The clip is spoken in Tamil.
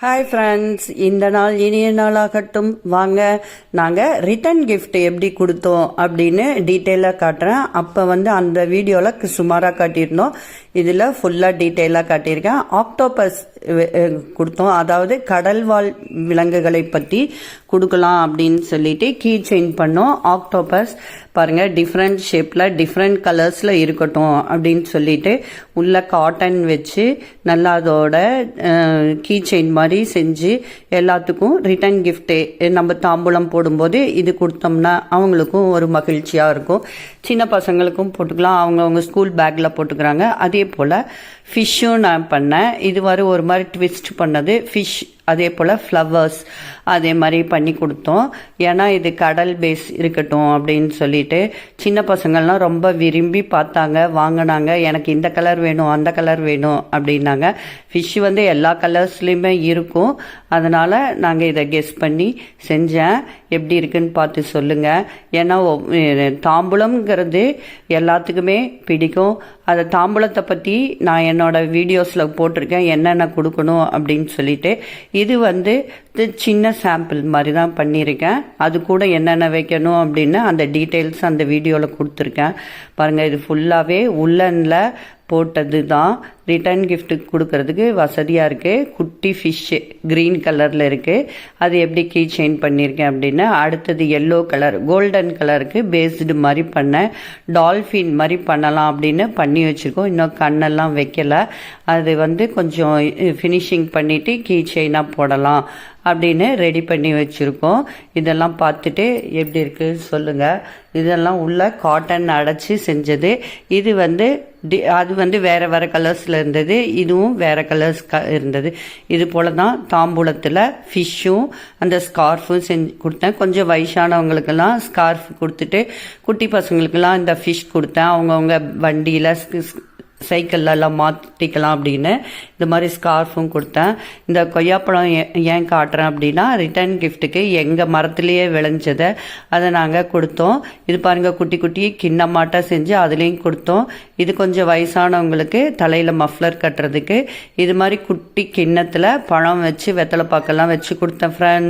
ஹாய் ஃப்ரெண்ட்ஸ் இந்த நாள் இனிய நாளாகட்டும். வாங்க நாங்கள் ரிட்டன் கிஃப்ட் எப்படி கொடுத்தோம் அப்படின்னு டீட்டெயிலாக காட்டுறேன். அப்போ வந்து அந்த வீடியோவில் சுமாராக காட்டியிருந்தோம். இதில் ஃபுல்லாக டீட்டெயிலாக காட்டியிருக்கேன். ஆக்டோபஸ் கொடுத்தோம். அதாவது கடல்வாழ் விலங்குகளை பற்றி கொடுக்கலாம் அப்படின்னு சொல்லிட்டு கீ செயின் பண்ணோம். ஆக்டோபஸ் பாருங்கள் டிஃப்ரெண்ட் ஷேப்பில் டிஃப்ரெண்ட் கலர்ஸில் இருக்கட்டும் அப்படின்னு சொல்லிட்டு உள்ள காட்டன் வச்சு நல்லா அதோட கீ செயின் மாதிரி செஞ்சு எல்லாத்துக்கும் ரிட்டர்ன் கிஃப்ட்டு நம்ம தாம்பூலம் போடும்போது இது கொடுத்தோம்னா அவங்களுக்கும் ஒரு மகிழ்ச்சியாக இருக்கும். சின்ன பசங்களுக்கும் போட்டுக்கலாம். அவங்கவுங்க ஸ்கூல் பேக்கில் போட்டுக்கிறாங்க. அதே போல் ஃபிஷ்ஷும் நான் பண்ணேன். இது வரை ஒரு மாதிரி ட்விஸ்ட் பண்ணது ஃபிஷ் அதே போல் ஃப்ளவர்ஸ் அதே மாதிரி பண்ணி கொடுத்தோம். ஏன்னா இது கடல் பேஸ் இருக்கட்டும் அப்படின்னு சொல்லிட்டு சின்ன பசங்கள்லாம் ரொம்ப விரும்பி பார்த்தாங்க வாங்கினாங்க. எனக்கு இந்த கலர் வேணும் அந்த கலர் வேணும் அப்படின்னாங்க. ஃபிஷ் வந்து எல்லா கலர்ஸ்லேயுமே இருக்கும். அதனால் நாங்கள் இதை கெஸ் பண்ணி செஞ்சேன். எப்படி இருக்குன்னு பார்த்து சொல்லுங்கள் ஏன்னா தாம்பூலம்ங்கிறது எல்லாத்துக்குமே பிடிக்கும். அந்த தாம்பூலத்தை பற்றி நான் என்னோடய வீடியோஸில் போட்டிருக்கேன். என்னென்ன கொடுக்கணும் அப்படின்னு சொல்லிட்டு. இது வந்து சின்ன சாம்பிள் மாதிரி தான் பண்ணியிருக்கேன். அது கூட என்னென்ன வைக்கணும் அப்படின்னு அந்த டீட்டெயில்ஸ் அந்த வீடியோவில் கொடுத்துருக்கேன். பாருங்கள் இது ஃபுல்லாகவே உள்ளனில் போட்டது தான் ரிட்டர்ன் கிஃப்ட்டுக்கு கொடுக்கறதுக்கு வசதியாக இருக்குது குட்டி ஃபிஷ்ஷு க்ரீன் கலரில் இருக்குது அது எப்படி கீ செயின் பண்ணியிருக்கேன் அப்படின்னு அடுத்தது எல்லோ கலர் கோல்டன் கலருக்கு பேஸ்டு மாதிரி பண்ணேன் டால்ஃபின் மாதிரி பண்ணலாம் அப்படின்னு பண்ணி வச்சுருக்கோம். இன்னும் கண்ணெல்லாம் வைக்கலை. அது வந்து கொஞ்சம் ஃபினிஷிங் பண்ணிவிட்டு கீ செயினாக போடலாம் அப்படின்னு ரெடி பண்ணி வச்சுருக்கோம். இதெல்லாம் பார்த்துட்டு எப்படி இருக்குன்னு சொல்லுங்கள் இதெல்லாம் உள்ள காட்டன் அடைச்சி செஞ்சது. இது வந்து டி அது வந்து வேறு வேறு கலர்ஸில் இருந்தது. இதுவும் வேறு கலர்ஸ் க இருந்தது. இது போல் தான் தாம்பூலத்தில் ஃபிஷ்ஷும் அந்த ஸ்கார்ஃபும் செஞ்சு கொடுத்தேன். கொஞ்சம் வயசானவங்களுக்கெல்லாம் ஸ்கார்ஃப் கொடுத்துட்டு குட்டி பசங்களுக்கெல்லாம் இந்த ஃபிஷ் கொடுத்தேன். அவங்கவுங்க வண்டியில் சைக்கிள்லாம் மாற்றிக்கலாம் அப்படின்னு இந்த மாதிரி ஸ்கார்ஃபும் கொடுத்தேன். இந்த கொய்யாப்பழம் ஏன் ஏன் காட்டுறேன் அப்படின்னா ரிட்டர்ன் கிஃப்ட்டுக்கு எங்கள் மரத்துலேயே விளைஞ்சதை அதை நாங்கள் கொடுத்தோம். இது பாருங்கள் குட்டி குட்டி கிண்ணமாட்டாக செஞ்சு அதுலேயும் கொடுத்தோம். இது கொஞ்சம் வயசானவங்களுக்கு தலையில் மஃப்ளர் கட்டுறதுக்கு. இது மாதிரி குட்டி கிண்ணத்தில் பழம் வச்சு வெத்தலை பாக்கெல்லாம் வச்சு கொடுத்தேன் ஃப்ரெண்ட்